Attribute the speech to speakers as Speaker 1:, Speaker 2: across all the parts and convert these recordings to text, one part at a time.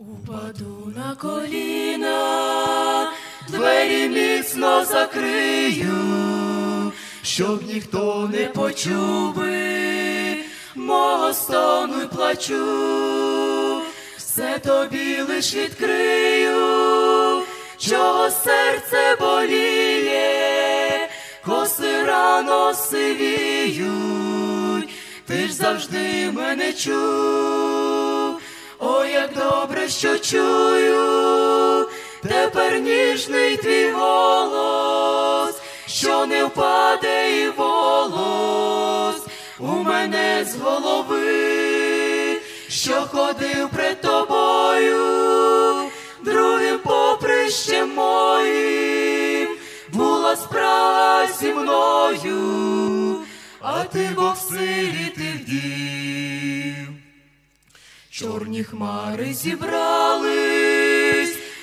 Speaker 1: Упаду на коліна, двері міцно закрию, щоб ніхто не почув мого стону й плачу, все тобі лиш відкрию, чого серце боліє, коси рано сивіють, ти ж завжди мене чув. Добре, що чую, тепер ніжний твій голос, що не впаде і волос у мене з голови, що ходив пред тобою, другим поприщем моїм, була справа зі мною, а ти Бог в силі ти вдів. Чорні хмари зібрались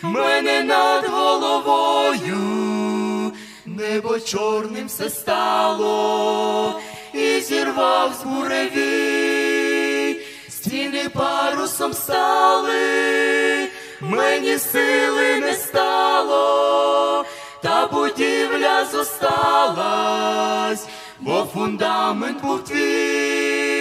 Speaker 1: мене над головою, небо чорним все стало, і зірвав з буревій, стіни парусом стали, мені сили не стало, та будівля зосталась, бо фундамент був твій.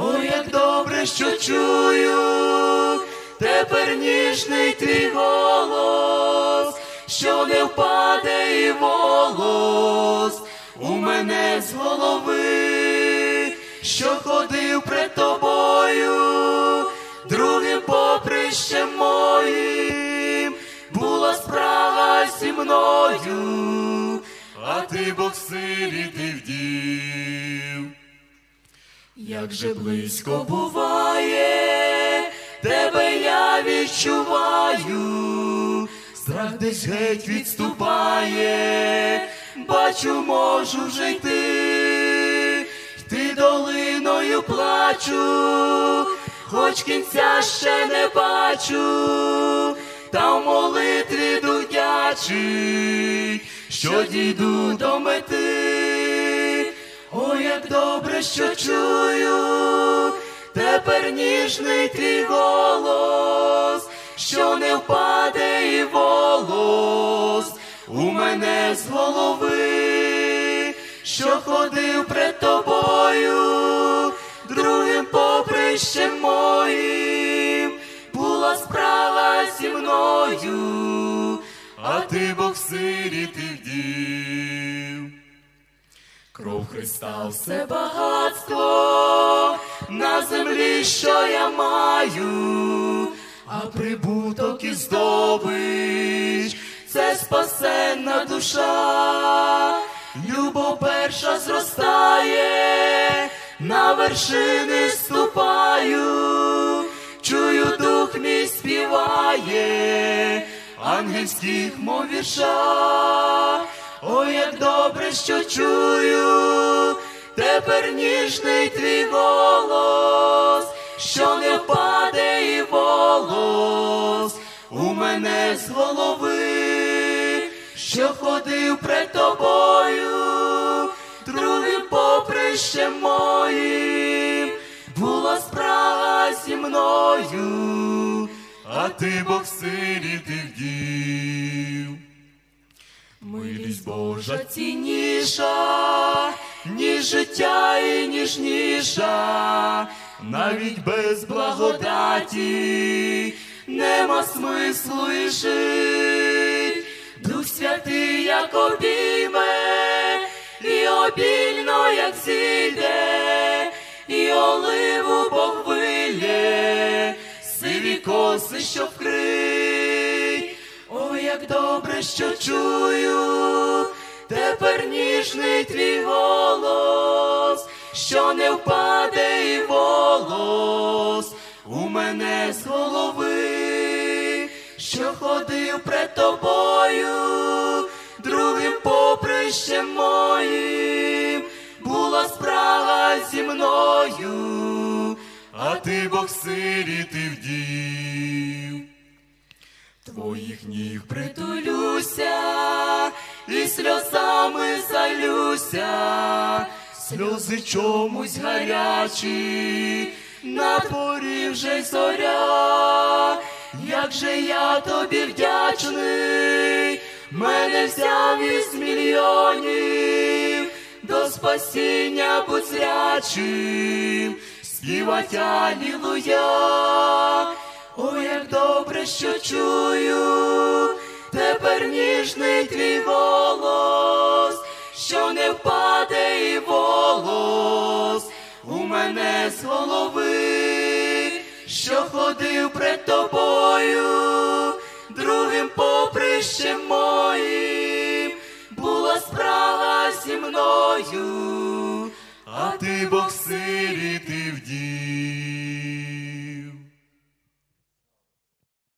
Speaker 1: Ой, як добре, що чую, тепер ніжний твій голос, що не впаде і волос у мене з голови, що ходив пред тобою, другим поприщем моїм, була справа зі мною, а ти Бог силі ти вдів. Як же близько буває, тебе я відчуваю, страх десь геть відступає, бачу, можу вже йти, йти долиною плачу, хоч кінця ще не бачу, та в молитві дудячий, що дійду до мети. Як добре, що чую, тепер ніжний твій голос, що не впаде і волос у мене з голови, що ходив пред тобою, Кров Христа все багатство на землі, що я маю, а прибуток і здобич це спасенна душа, любов перша зростає, на вершини ступаю, чую дух мій співає, ангельських мов вірша. Ой, як добре, що чую, тепер ніжний твій голос, що не впаде і волос у мене з голови, що ходив пред тобою, другим поприщем моїм, була справа зі мною, а ти Бог силі ти вдів. Милість Божа цінніша, ніж життя і ніжніша, навіть без благодаті нема смислу і жить. Дух святий, як обійме, і обільно, як зійде, і оливу Бог вилє, сиві коси, що вкрить. Як добре, що чую, тепер ніжний твій голос, що не впаде і волос у мене з голови, що ходив пред тобою, другим поприщем моїм, була справа зі мною, а ти Бог в силі ти вдів. Сльози чомусь гарячі, на дворі вже й зоря, як же я тобі вдячний, мене взяв із мільйонів до спасіння будь зрячим, співать Алілуя. Ой, як добре, що чую, тепер ніжний твій голос, що і волос у мене з голови, що ходив пред тобою, другим поприщем моїм, була спрага зі мною, а ти Бог сирі ти вдів.